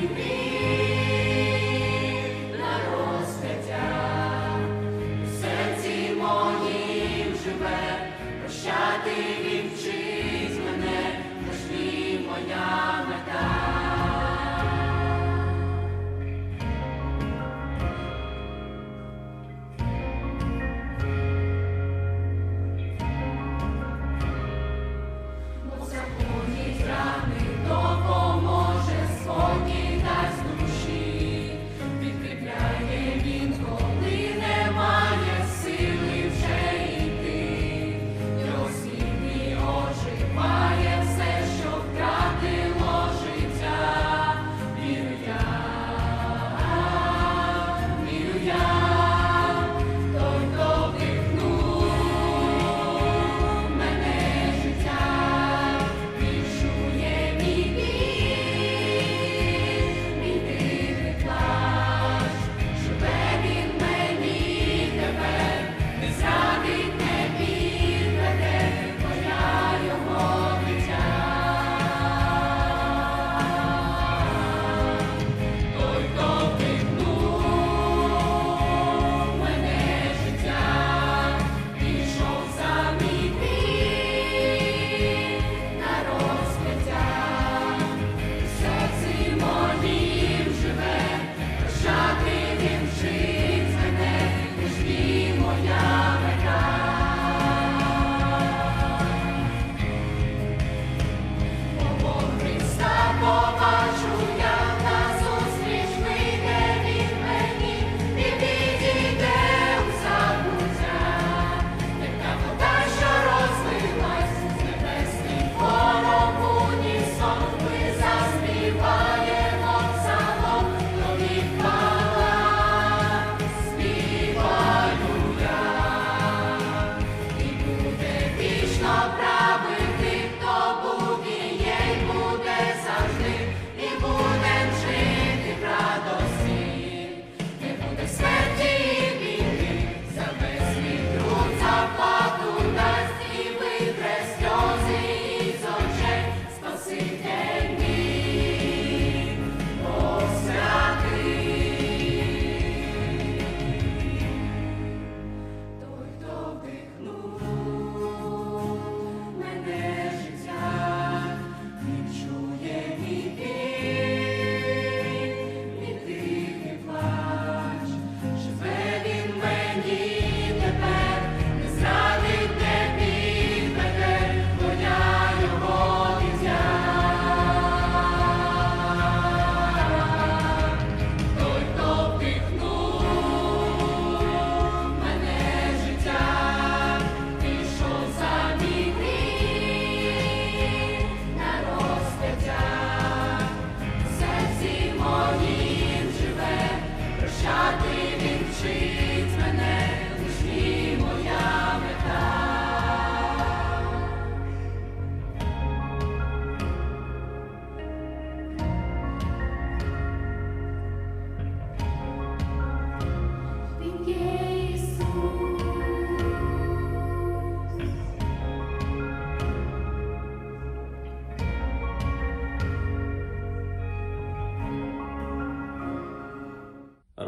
me.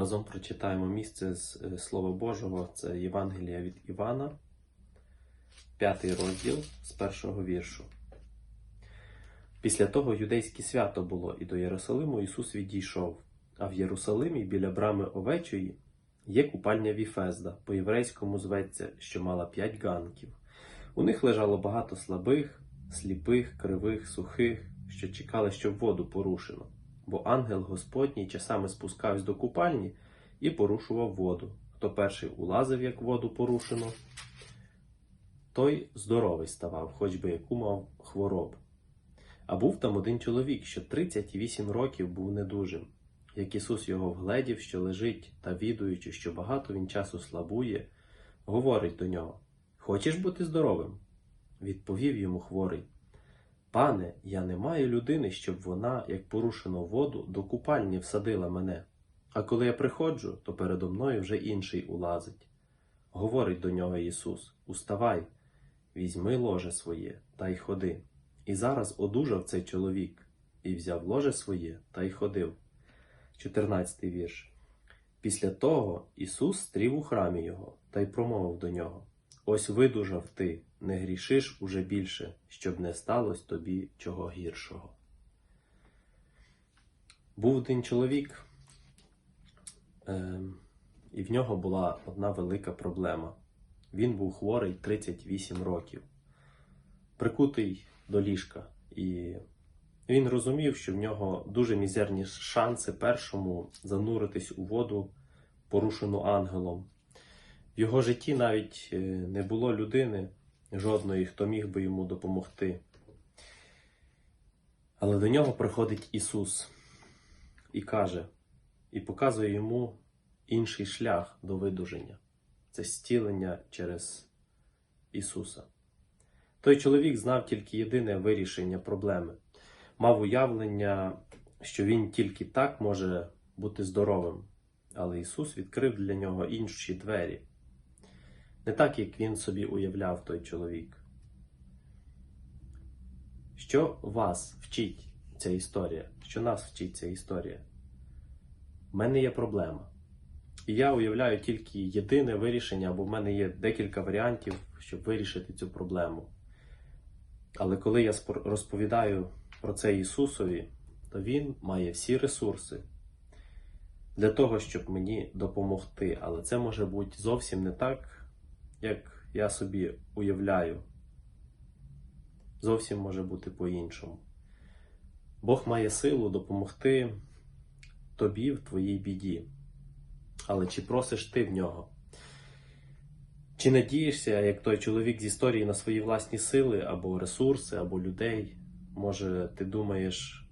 Разом прочитаємо місце з е, Слова Божого, це Євангелія від Івана, п'ятий розділ з першого віршу. Після того юдейське свято було, і до Єрусалиму Ісус відійшов, а в Єрусалимі біля брами Овечої є купальня Віфезда, по-єврейському зветься, що мала п'ять ганків. У них лежало багато слабих, сліпих, кривих, сухих, що чекали, щоб воду порушено бо ангел Господній часами спускався до купальні і порушував воду. Хто перший улазив, як воду порушено, той здоровий ставав, хоч би яку мав хворобу. А був там один чоловік, що 38 років був недужим. Як Ісус його вгледів, що лежить, та відуючи, що багато він часу слабує, говорить до нього: Хочеш бути здоровим? Відповів йому хворий. Пане, я не маю людини, щоб вона, як порушено воду, до купальні всадила мене. А коли я приходжу, то передо мною вже інший улазить. Говорить до нього Ісус: Уставай, візьми ложе своє та й ходи. І зараз одужав цей чоловік, і взяв ложе своє та й ходив. 14 вірш. Після того Ісус стрів у храмі його та й промовив до нього: Ось видужав ти, не грішиш уже більше, щоб не сталося тобі чого гіршого. Був один чоловік, ем, і в нього була одна велика проблема. Він був хворий 38 років, прикутий до ліжка. І він розумів, що в нього дуже мізерні шанси першому зануритись у воду, порушену ангелом. В його житті навіть е, не було людини жодної, хто міг би йому допомогти. Але до нього приходить Ісус і каже, і показує йому інший шлях до видуження це зцілення через Ісуса. Той чоловік знав тільки єдине вирішення проблеми, мав уявлення, що він тільки так може бути здоровим, але Ісус відкрив для нього інші двері не так, як він собі уявляв той чоловік. Що вас вчить ця історія? Що нас вчить ця історія? У мене є проблема. І я уявляю тільки єдине вирішення, або в мене є декілька варіантів, щоб вирішити цю проблему. Але коли я розповідаю про це Ісусові, то Він має всі ресурси для того, щоб мені допомогти. Але це може бути зовсім не так як я собі уявляю, зовсім може бути по-іншому. Бог має силу допомогти тобі в твоїй біді. Але чи просиш ти в нього? Чи надієшся, як той чоловік з історії на свої власні сили або ресурси, або людей? Може, ти думаєш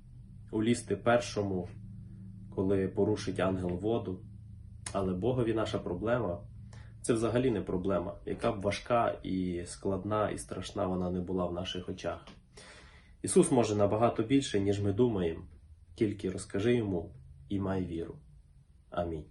улізти першому, коли порушить ангел воду? Але Богові наша проблема це взагалі не проблема, яка б важка і складна і страшна вона не була в наших очах. Ісус може набагато більше, ніж ми думаємо, тільки розкажи йому і май віру. Амінь.